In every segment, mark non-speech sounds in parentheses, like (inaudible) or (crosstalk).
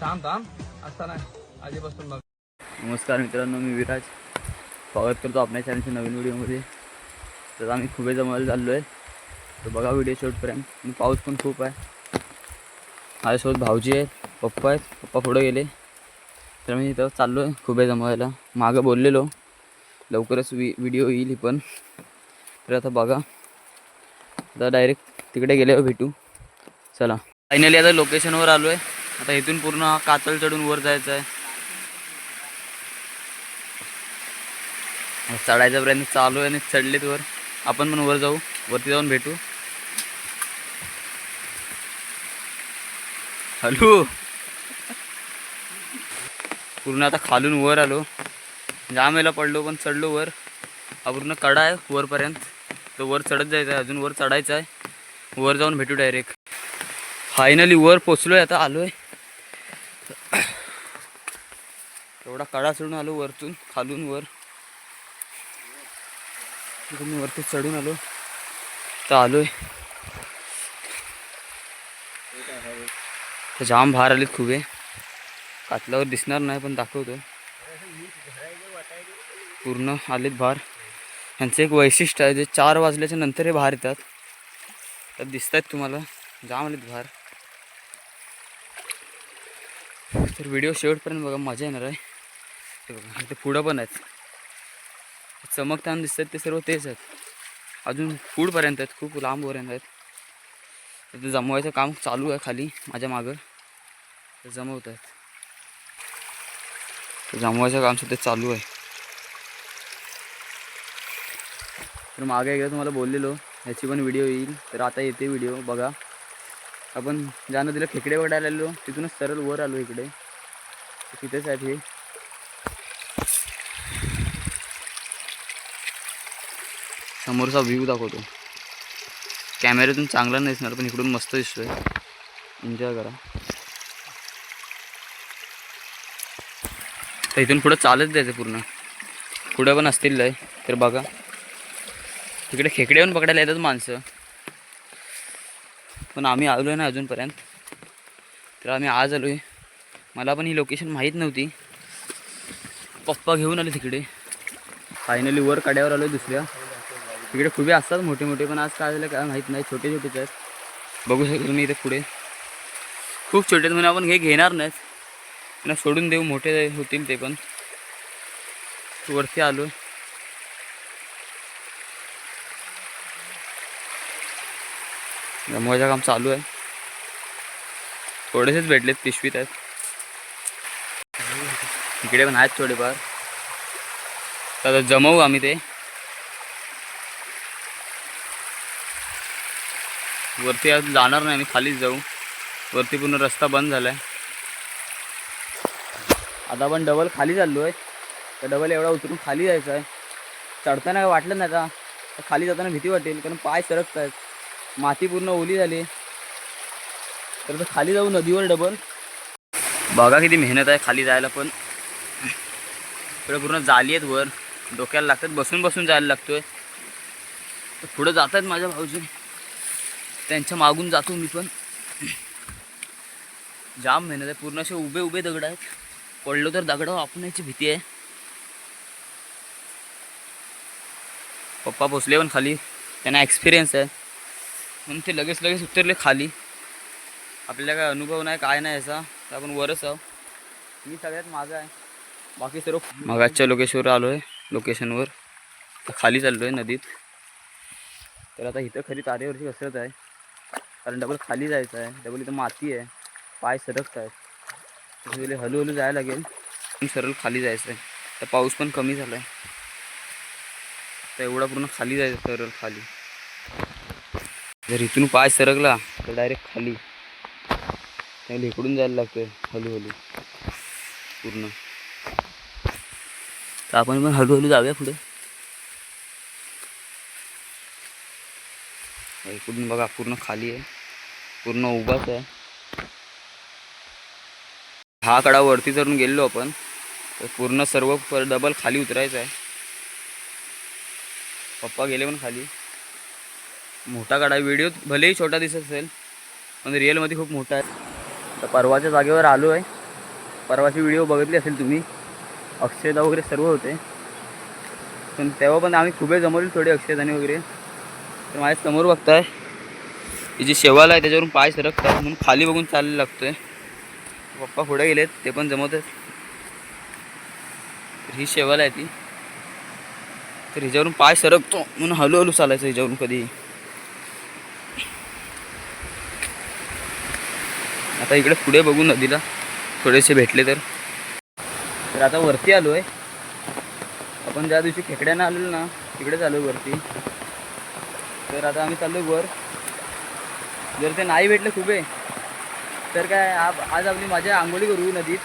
थांब थांब. असताना आधीपासून बघ. नमस्कार मित्रांनो मी विराज. स्वागत करतो आपल्या चॅनलच्या नवीन व्हिडिओमध्ये. तर आम्ही खूप जमायला चाललो आहे तर बघा व्हिडिओ शेवटपर्यंत. आणि पाऊस पण खूप आहे. माझ्यासोबत भाऊजी आहेत पप्पा आहेत. पप्पा पुढे गेले. तर मी इथं चाललो आहे खूप जमायला मागं बोललेलो. लवकरच वि व्हिडिओ येईल ही पण. तर आता बघा. आता डायरेक्ट तिकडे गेल्यावर भेटू. चला. फायनली आता लोकेशनवर आलो आहे आता इथून पूर्ण हा कातल चढून वर जायचं आहे. चढायचा प्रयत्न चालू आहे आणि चढलेत वर. आपण पण वर जाऊ. वरती जाऊन भेटू. हॅलो. पूर्ण आता खालून वर आलो. जाम वेळेला पडलो पण चढलो वर. हा पूर्ण कडा आहे वरपर्यंत. तो वर चढत जायचं आहे. अजून वर चढायचं आहे. वर जाऊन भेटू डायरेक्ट फायनली वर पोचलो आहे आता आलो आहे (coughs) एवढा कडा चढून आलो वरतून खालून वर. मी वरती चढून आलो. तर आलोय. तर जाम भार आलेत खूप आहे कातल्यावर दिसणार नाही पण दाखवतो. पूर्ण आलेत भार. ह्यांचं एक वैशिष्ट्य आहे जे चार वाजल्याच्या नंतर हे भार येतात. तर दिसत आहेत तुम्हाला. जाम आलेत भार. तर व्हिडिओ शेवटपर्यंत बघा मजा येणार आहे. ते बघा ते पुढं पण आहेत. चमकताना दिसतात ते सर्व तेच आहेत. अजून पुढपर्यंत आहेत खूप लांबपर्यंत आहेत. तर ते जमवायचं काम चालू आहे खाली माझ्या मागं. ते जमवत आहेत. जमवायचं काम सध्या चालू आहे. तर मागे एकदा तुम्हाला बोललेलो ह्याची पण व्हिडिओ येईल. तर आता येते व्हिडिओ बघा. आपण ज्या नदीला खेकडे बघायला आलेलो तिथूनच सरळ वर आलो इकडे. तिथेच आहेत हे समोरचा व्ह्यू दाखवतो. कॅमेऱ्यातून चांगला नाही दिसणार पण इकडून मस्त दिसतोय. एन्जॉय करा. तर इथून पुढं चालत जायचं पूर्ण. पुढं पण असतील लय तर बघा. तिकडे खेकडे पण पकडायला येतात माणसं. पण आम्ही आलो आहे ना अजूनपर्यंत. तर आम्ही आज आलो आहे मला पण ही लोकेशन माहीत नव्हती. पप्पा घेऊन आले तिकडे. फायनली वर काड्यावर आलो दुसऱ्या. तिकडे खुबे असतात मोठे मोठे पण आज काय झालं काय माहीत नाही. छोटे छोटेच आहेत. बघू शकाल मी इथे पुढे. खूप छोटे आहेत म्हणून आपण हे घेणार नाहीत. त्यांना सोडून देऊ मोठे होतील ते पण. वरती आलो जमवायचं काम चालू आहे. थोडेसेच भेटलेत पिशवीत आहेत. इकडे पण आहेत थोडेफार. तर आता जमवू आम्ही ते. वरती आज जाणार नाही आम्ही खालीच जाऊ. वरती पूर्ण रस्ता बंद झालाय. आता आपण डबल खाली चाललो आहे. तर डबल एवढा उतरून खाली जायचं आहे. चढताना काय वाटलं नाही आता. तर खाली जाताना भीती वाटेल कारण पाय सरकत आहेत माती पूर्ण ओली झाली. तर खाली जाऊ नदीवर डबल बघा किती मेहनत आहे खाली जायला पण. इकडे पूर्ण जाली आहेत वर. डोक्याला लागतात बसून बसून जायला लागतोय. तर पुढं जात आहेत माझ्या भाऊजी. त्यांच्या मागून जातो मी पण. जाम मेहनत आहे पूर्ण असे उभे उभे दगड आहेत. पडलो तर दगड वापरण्याची भीती आहे. पप्पा पोचले पण खाली. त्यांना एक्सपिरियन्स आहे. म्हणून ते लगेच लगेच उतरले खाली. आपल्याला काय अनुभव नाही काय नाही याचा. तर आपण वरच आहो मी सगळ्यात माझा आहे. बाकी सर्व मगाच्या लोकेशनवर आलो आहे. लोकेशनवर तर खाली चाललो आहे नदीत. तर आता इथं खरी तारेवरची कसरत आहे. कारण डबल खाली जायचं आहे. डबल इथं माती आहे. पाय सरकत आहेत हळूहळू जायला लागेल. पण सरळ खाली जायचं आहे तर पाऊस पण कमी झाला आहे तर एवढा पूर्ण खाली जायचं सरळ खाली. जर इथून पाय सरकला तर डायरेक्ट खाली. त्यामुळे इकडून जायला लागतोय हळूहळू. पूर्ण. तर आपण पण हळूहळू जाऊया पुढे. इकडून बघा पूर्ण खाली आहे. पूर्ण उभाच आहे. हा कडा वरती चढून गेलो आपण. तर पूर्ण सर्व डबल खाली उतरायचं आहे. पप्पा गेले पण खाली. मोठा काढा व्हिडिओ भलेही छोटा दिसत असेल पण रिअलमध्ये खूप मोठा आहे. तर परवाच्या जागेवर आलो आहे. परवाची व्हिडिओ बघितली असेल तुम्ही. अक्षयदा वगैरे सर्व होते. पण तेव्हा पण आम्ही खुबे जमवली थोडी अक्षयदानी वगैरे. तर माझ्यासमोर बघताय. ही जी शेवाल आहे त्याच्यावरून पाय सरकतात म्हणून खाली बघून चालायला लागतोय. पप्पा पुढे गेलेत ते पण जमवत आहेत ही शेवाला आहे ती. तर हिच्यावरून पाय सरकतो म्हणून हळूहळू चालायचं हिच्यावरून कधी आता इकडे पुढे बघू नदीला. थोडेसे भेटले तर. तर आता वरती आलो आहे आपण ज्या दिवशी खेकड्यानं आलेलो ना तिकडेच आलो वरती. तर आता आम्ही चाललो वर. जर ते नाही भेटले खूप आहे. तर काय आप आज आपली माझ्या आंघोळी करू नदीत.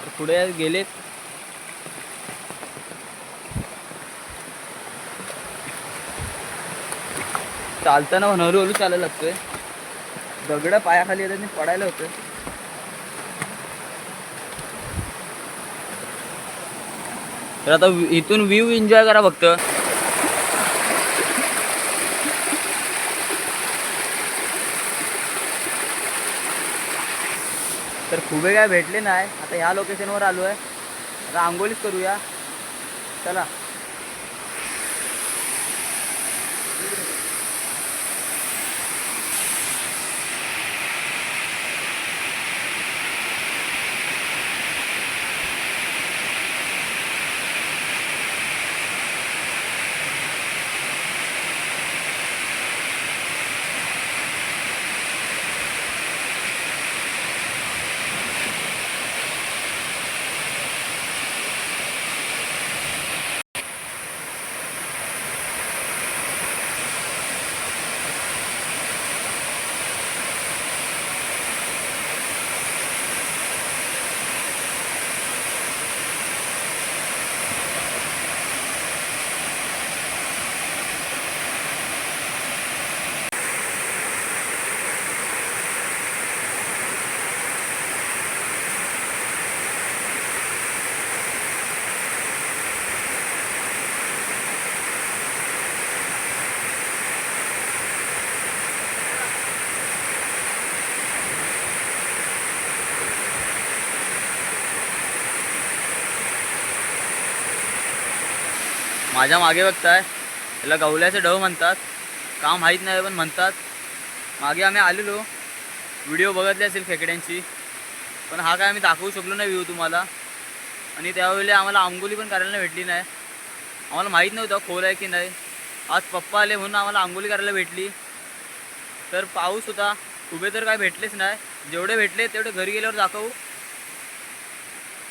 तर पुढे गेलेत. चालताना हळू हलू चालायला लागतोय. दगड पायाखाली येतात पडायला होतं. तर आता इथून व्ह्यू एन्जॉय करा फक्त. तर खुबे काय भेटले नाही. आता ह्या लोकेशनवर आलो आहे आता आंघोळीच करूया. चला. माझ्या मागे बघताय. त्याला गवल्याचे डव म्हणतात. काम माहीत नाही पण म्हणतात. मागे आम्ही आलेलो. व्हिडिओ बघितले असेल खेकड्यांची. पण हा काय आम्ही दाखवू शकलो नाही व्ह्यू तुम्हाला. आणि त्यावेळी आम्हाला आंघोली पण करायला भेटली नाही. आम्हाला माहीत नव्हतं खोल आहे की नाही. आज पप्पा आले म्हणून आम्हाला आंघोली करायला भेटली. तर पाऊस होता. उभे तर काय भेटलेच नाही. जेवढे भेटले तेवढे घरी गेल्यावर दाखवू.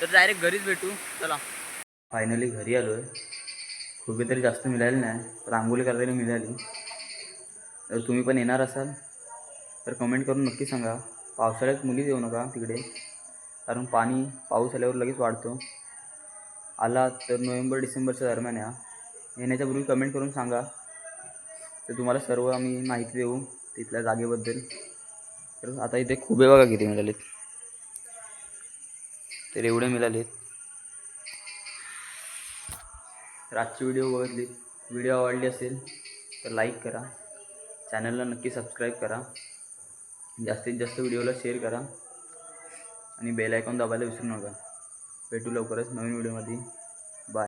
तर डायरेक्ट घरीच भेटू. चला. फायनली घरी आलो आहे खूप तरी जास्त मिळाली नाही रांगोळी करायला मिळाली. तर तुम्ही पण येणार असाल तर कमेंट करून नक्की सांगा. पावसाळ्यात मुलीच येऊ नका तिकडे कारण पाणी पाऊस आल्यावर लगेच वाढतो. आला तर नोव्हेंबर डिसेंबरच्या दरम्यान या. येण्याच्यापूर्वी कमेंट करून सांगा. तर तुम्हाला सर्व आम्ही माहिती देऊ तिथल्या जागेबद्दल. तर आता इथे खुबे बघा किती मिळालेत. तर एवढे मिळालेत. तर आजची व्हिडिओ बघितली. व्हिडिओ आवडली असेल तर लाईक करा. चॅनलला नक्की सबस्क्राईब करा. जास्तीत जास्त व्हिडिओला शेअर करा. आणि बेल आयकॉन दाबायला विसरू नका. भेटू लवकरच नवीन व्हिडिओमध्ये.